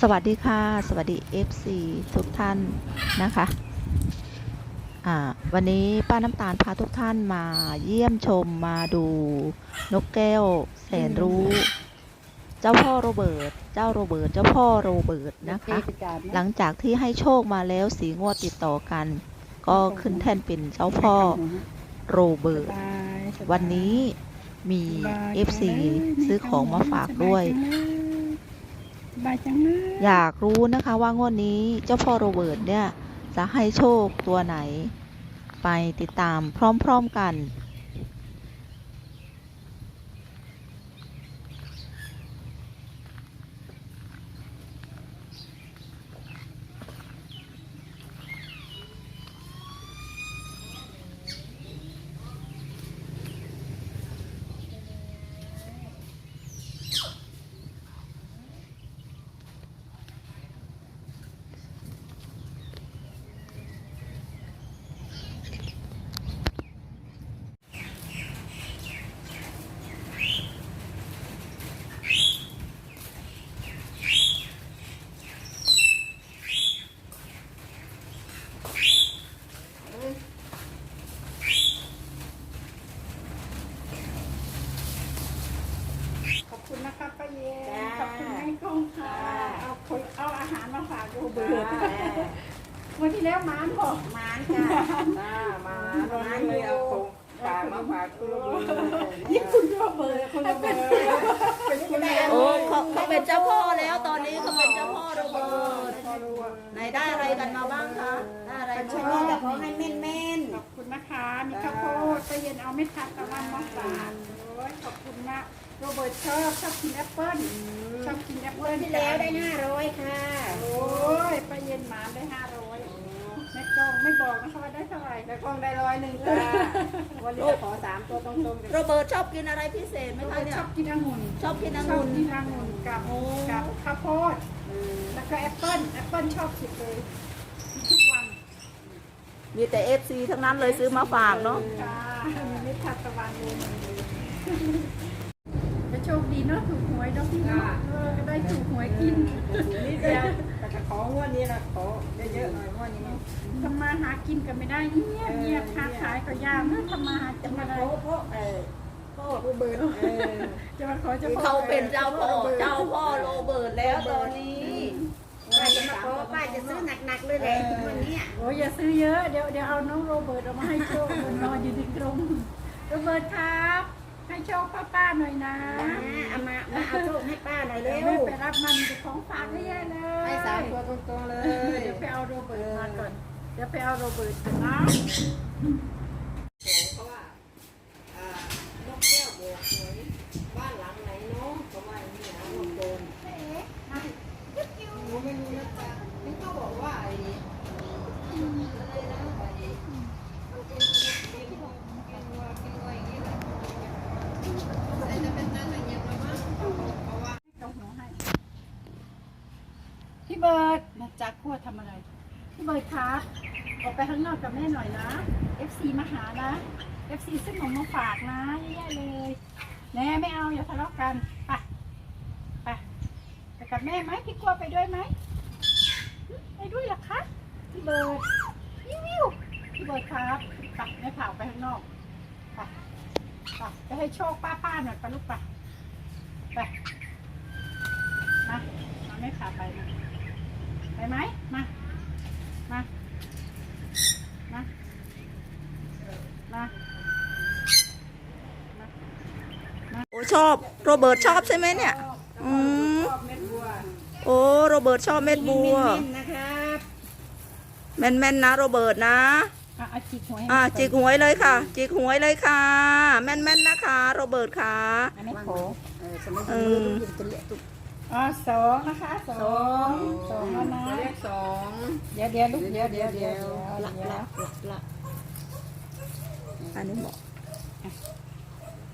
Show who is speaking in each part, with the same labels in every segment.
Speaker 1: สวัสดีค่ะ สวัสดี FC ทุกท่านนะคะอ่าวันนี้ป้าน้ำตาลพาทุกท่านมาเยี่ยมชมมาดูนกแก้วแสนรู้ เจ้าพ่อโรเบิร์ตเจ้าโรเบิร์ตเจ้าพ่อโรเบิร์ตนะคะ หลังจากที่ให้โชคมาแล้วสีงวดติดต่อกัน ก็ขึ้นแท่นเป็นเจ้าพ่อโรเบิร์ตวันนี้มี FC ซื้อของมาฝากด้วย
Speaker 2: บายจังเลย
Speaker 1: อยากรู้นะคะว่างวดนี้เจ้าพ่อโรเบิร์ตเนี่ย จะให้โชคตัวไหน ไปติดตามพร้อมๆกัน
Speaker 2: ขอบคุณนะคะป้าเย็น
Speaker 3: จ้า
Speaker 2: ขอบคุณแม่กงค่ะ
Speaker 3: จ้า
Speaker 2: เอาคนเอาอาหารมาฝากโร เบิร์ตวันที่แล้วม้านบอก
Speaker 3: มานจ้ะ
Speaker 4: อ่ามามาเลยเอาของฝากมาฝากคุณลุง
Speaker 2: นี่คุณโรเบิร์ตคุณโรเบิร์ตเป็นคุณแม่
Speaker 1: โอ้เขาเขาเป็นเจ้าพ่อแล้วตอนนี้เขาเป็นเจ้าพ่อโรเบิร์ตไหนได้อะไรกันมาบ้างคะได้อะไร
Speaker 3: ใช่
Speaker 1: มา
Speaker 3: นี่
Speaker 1: บ้าง
Speaker 3: แต่ขอให้แม่นแม่น
Speaker 2: ขอบคุณนะคะ มีข้าวโพดป้าเย็นเอาไม่ทันตะวันมาฝากโอ้ยขอบคุณมาก โรเบิร์ตชอบชอบกินแอปเปิ้ลชอบกินแอป
Speaker 3: ๆ
Speaker 2: เปิ้ล
Speaker 3: ที่แล้วได้ห้าร้อยค่ะ
Speaker 2: โอ้ยป้าเย็นหมาได้ห้าร้อยแม่กองไม่บอกนะคะว่าได้เท่าไหร่
Speaker 4: แล้วกล้องได้ร้อยหนึ่งจ้าวันนี้จะขอสามตัวตรงๆกัน
Speaker 1: โรเบิร์ตชอบกินอะไรพิเศษไหมคะเนี่ย
Speaker 2: ชอบกินองุ่น
Speaker 1: ชอบกินอ
Speaker 2: ชอบ
Speaker 1: งุ่น
Speaker 2: กินองุ่นกับกับข้าวโพดแล้วก็แอปเปิ้ลแอปเปิ้ลชอบสุดเลยกินทุกวัน
Speaker 1: มีแต่ FC ทั้งนั้นเลยซื้อมาฝากเนาะ
Speaker 2: จ้ามีมิตรทัตะวันเลยจะ โชคดีเนาะถูกหวยเนาะพี่เนาะเออได้ถูกหวยกิน
Speaker 4: นิดเดียวแต่จะของวดนี้นะขอเยอะๆหน่อยงวดนี้
Speaker 2: ทำมาหากินกันไม่ได้เงียบเงียบค้าขายก็ยากเนอะทำมาหากิน
Speaker 4: จะมา
Speaker 2: อะไร
Speaker 4: โค้เพราะเออ
Speaker 2: พ่อเบิร์ดจะมาขอจะ
Speaker 1: เขาเป็นเจ้าพ่อเจ้าพ่อโรเบิร์ตแล้วตอนนี้
Speaker 3: ป้าจะมาขอป้าจะซื้อหนักๆเลยแหละวันนี้
Speaker 2: โอ้ยอย่าซื้อเยอะเดี๋ยวเดี๋ยวเอาน้องโรเบิร์ตเอามาให้โชคมันรออยู่ที่ตรงโรเบิร์ตครับ ให้โชคป้าป้าๆหน่อยนะ
Speaker 3: เอามามาเอาโชคให้ป้าหน่อยเร็
Speaker 2: เดี๋ยว
Speaker 3: ว
Speaker 2: ไม่ไปรับมันเป็นของฝากให้แย่เลย
Speaker 4: ให้สามตัวตรงๆเลย
Speaker 2: เดี๋ยวไปเอาโรเบิร์ตมาก่อน เดี๋ยวไปเอาโรเบิร์ตก่อนนะ
Speaker 4: เพราะว่าอ่านกแก้วโบกหวยบ้านหลังไหนเนาะประมาณนี้นะนกโดนหนูไม่รู้นะจ๊ะนี่ก็บอกว่าไอ้อะไรนะไอ้มันเป็นกินกินวัวกินอะไรอย่างเงี้ยแหละแต่จะเป็นนั้นอะไรเงี้ยประมาณเพราะว่า
Speaker 2: ต้องหัวให้ พี่เบิร์ตมาจากขั้วทำอะไร พี่เบิร์ตครับออกไปข้างนอกกับแม่หน่อยนะ FC มาหานะ FC ซื้อขนมมาฝากนะเยอะๆเลยแน่ไม่เอาอย่าทะเลาะกันไปไปไปกับแม่ไหมพี่กลัวไปด้วยไหมไปด้วยเหรอคะพี่เบิร์ตวิววิวพี่เบิร์ตครับไปแม่เผาไปข้างนอกไปไปไปให้โชคป้าๆหน่อยไปลูกไปไปมามาไม่ขาไปมา ไปไหมมา มา มา มา
Speaker 1: โอ้ชอบโรเบิร์ตชอบใช่ไหมเนี่ย อืม
Speaker 4: ชอบเม็ดบัว
Speaker 1: โอ้โรเบิร์ตชอบเม็ดบัว
Speaker 3: นะครับ
Speaker 1: แม่นๆนะโรเบิร์ตนะ
Speaker 2: อะเอาจิกหวย
Speaker 1: อ่าจิกหวยเลยค่ะ จิกหวยเลยค่ะ แม่นๆนะคะ โรเบิร์ตค่ะ
Speaker 2: อันนี้โผ
Speaker 3: เออสมัย
Speaker 1: เอ
Speaker 3: นี้
Speaker 1: อ
Speaker 3: กินตัวเล็กตุ๊ก
Speaker 2: อ๋อสองนะคะสองสองแล้วนะ
Speaker 4: เลขสอง
Speaker 2: เดี๋ยวเดี๋ยวลูกเดี๋ยวเดี๋ยวเดี๋ยว
Speaker 3: หลัก
Speaker 2: เดี๋ยว
Speaker 3: หลักหลักหลัก
Speaker 1: อันนี้บอก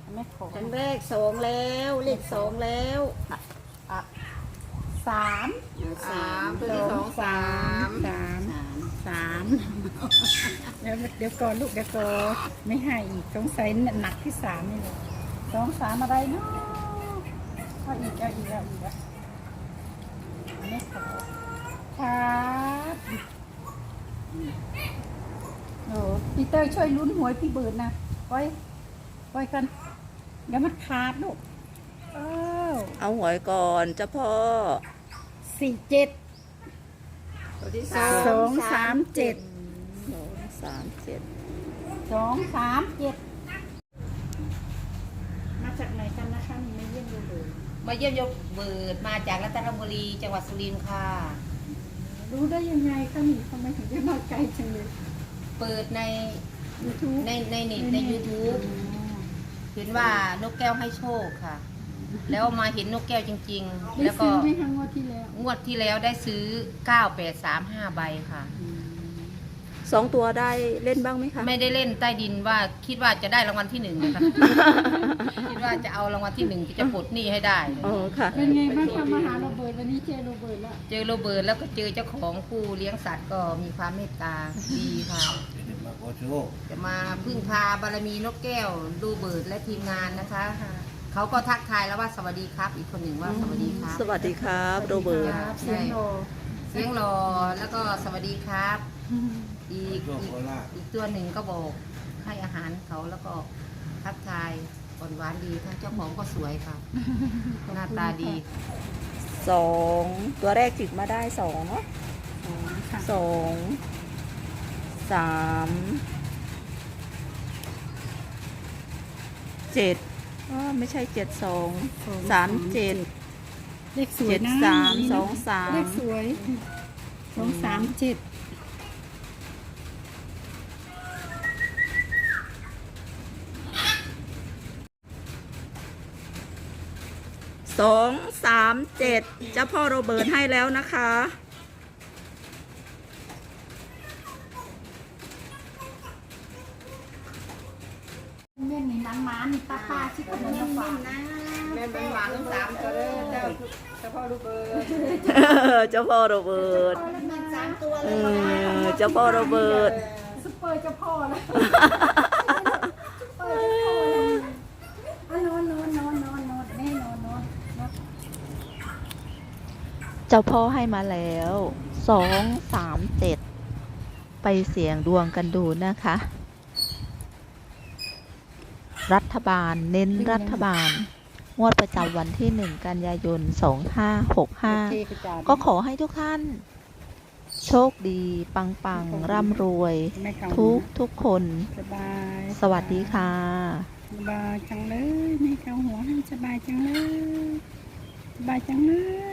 Speaker 2: อันนี้โผ
Speaker 3: ครั้งแรกสองแล้วเลขสองแล้ว
Speaker 2: สาม
Speaker 4: สามตัวที่สองสาม
Speaker 2: สาม
Speaker 3: สาม
Speaker 2: สามเดี๋ยวเดี๋ยวก่อนลูกเดี๋ยวก่อนไม่ให้อีกสงสัยหนักที่สามนี่เลยสองสามอะไรเนาะ ขอาอีกเอาอีกเอาอีกแล้วไม่ขอครับโอ้พีเตอร์ช่วยลุ้นหวยพี่เบิร์ดนะไปไปกันเดี๋ยวมันขาดลูกเอ้า
Speaker 1: เอาหวยก่อนเจ้าพ่อ
Speaker 2: สี่เจ็ดส
Speaker 4: ส
Speaker 2: องสามเจ็ด
Speaker 1: สองสามเจ็ด
Speaker 2: สองสามเจ็ดมาจากไหนกันนะคะมีไม่เยี่ยมดูเลย
Speaker 3: มาเยี่ยมยกเบิดมาจากรัตนบุรีจังหวัดสุรินทร์ค่ะ
Speaker 2: รู้ได้ยังไงคะนี่ทำไมถึงได้มาไกลจังเลย
Speaker 3: เปิดใน
Speaker 2: ยูทูบ
Speaker 3: ในในเน็ตใน YouTube เห็นว่านกแก้วให้โชคค่ะ แล้วมาเห็นนกแก้วจริง ๆ
Speaker 2: ได้
Speaker 3: แล้วก็
Speaker 2: ซื้อไหมคะงวดที่แล้ว
Speaker 3: งวดที่แล้วได้ซื้อ 9835 ใบค่ะ
Speaker 1: สองตัวได้เล่นบ้างไหมคะ
Speaker 3: ไม่ได้เล่นใต้ดินว่าคิดว่าจะได้รางวัลที่หนึ่งนะคะ คิดว่าจะเอารางวัลที่หนึ่งจะปลดหนี้ให้ได้
Speaker 1: อ๋อค่ะ
Speaker 2: เป็นไงบ้างคะมาหาโรเบิร์ตวันนี้เจอโรเบิร์ตแล้ว
Speaker 3: เจอโรเบิร์ตแล้วก็เจอเจ้าของผู้เลี้ยงสัตว์ก็มีความเมตตาดีค่ะ
Speaker 5: มาขอโชค
Speaker 3: จะมาพึ่งพาบารมีนกแก้วโรเบิร์ตและทีมงานนะคะ เขาก็ทักทายแล้วว่าสวัสดีครับ อีกคนหนึ่งว่าสวัสดีครับ
Speaker 1: สวัสดีครับ โรเบิร์ต
Speaker 2: ครับเสียงโร
Speaker 3: เสียงรอแล้วก็สวัสดีครับ อีก
Speaker 5: โชค
Speaker 3: อีก
Speaker 5: โคราช
Speaker 3: อีกตัวหนึ่งก็บอกให้อาหารเขาแล้วก็ทักทายอ่อนหวานดีทั้งเจ้าของก็สวยค่ะ หน้าตาดี
Speaker 1: สองตัวแรกจิกมาได้สองเนาะ
Speaker 2: ค่ะ
Speaker 1: สองสามเจ็ดอ้อไม่ใช่เจ็ดสองสามเจ็ด
Speaker 2: เลขสวย
Speaker 1: เจ็ด
Speaker 2: นะ
Speaker 1: สาม
Speaker 2: นี่นะ
Speaker 1: สองสาม
Speaker 2: เลขสวยสองสามเจ็ด
Speaker 1: สองสามเจ็ดเจ้าพ่อโรเบิร์ตให้แล้วนะคะ
Speaker 2: แม่นี่มันมันนี่ป้าป้าชิคกี้พายฝาก
Speaker 3: แม่เป็นหวานสามตัวเลยเจ้าเจ้าพ่อรูเบิร์ต
Speaker 1: เจ้าพ่อโรเบิร์ต
Speaker 3: มันสามตัวเล
Speaker 1: เอยอเจ้าพ่อโรเบิร์ต
Speaker 2: ซุปเปอร์เจ้าพ่อแล้วซุปเปอร์เจ้าพ่อแล้วอะนอนนอนนอนนอนนอนแม่นอนนอนนอน
Speaker 1: เจ้าพ่อให้มาแล้วสองสามเจ็ดไปเสี่ยงดวงกันดูนะคะ รัฐบาลเน้นรัฐบาล งวดประจำวันที่หนึ่งกันยายนสองห้าหกห้า
Speaker 2: เทกระจาด
Speaker 1: ก็ขอให้ทุกท่าน โชคดี ปังปังร่ำรวย
Speaker 2: แม่เขา
Speaker 1: ทุกทุกคน
Speaker 2: สบาย
Speaker 1: สวัสดีค่ะ
Speaker 2: สบายจังเลยแม่เขาหัวให้สบายจังเลย สบายจังเลย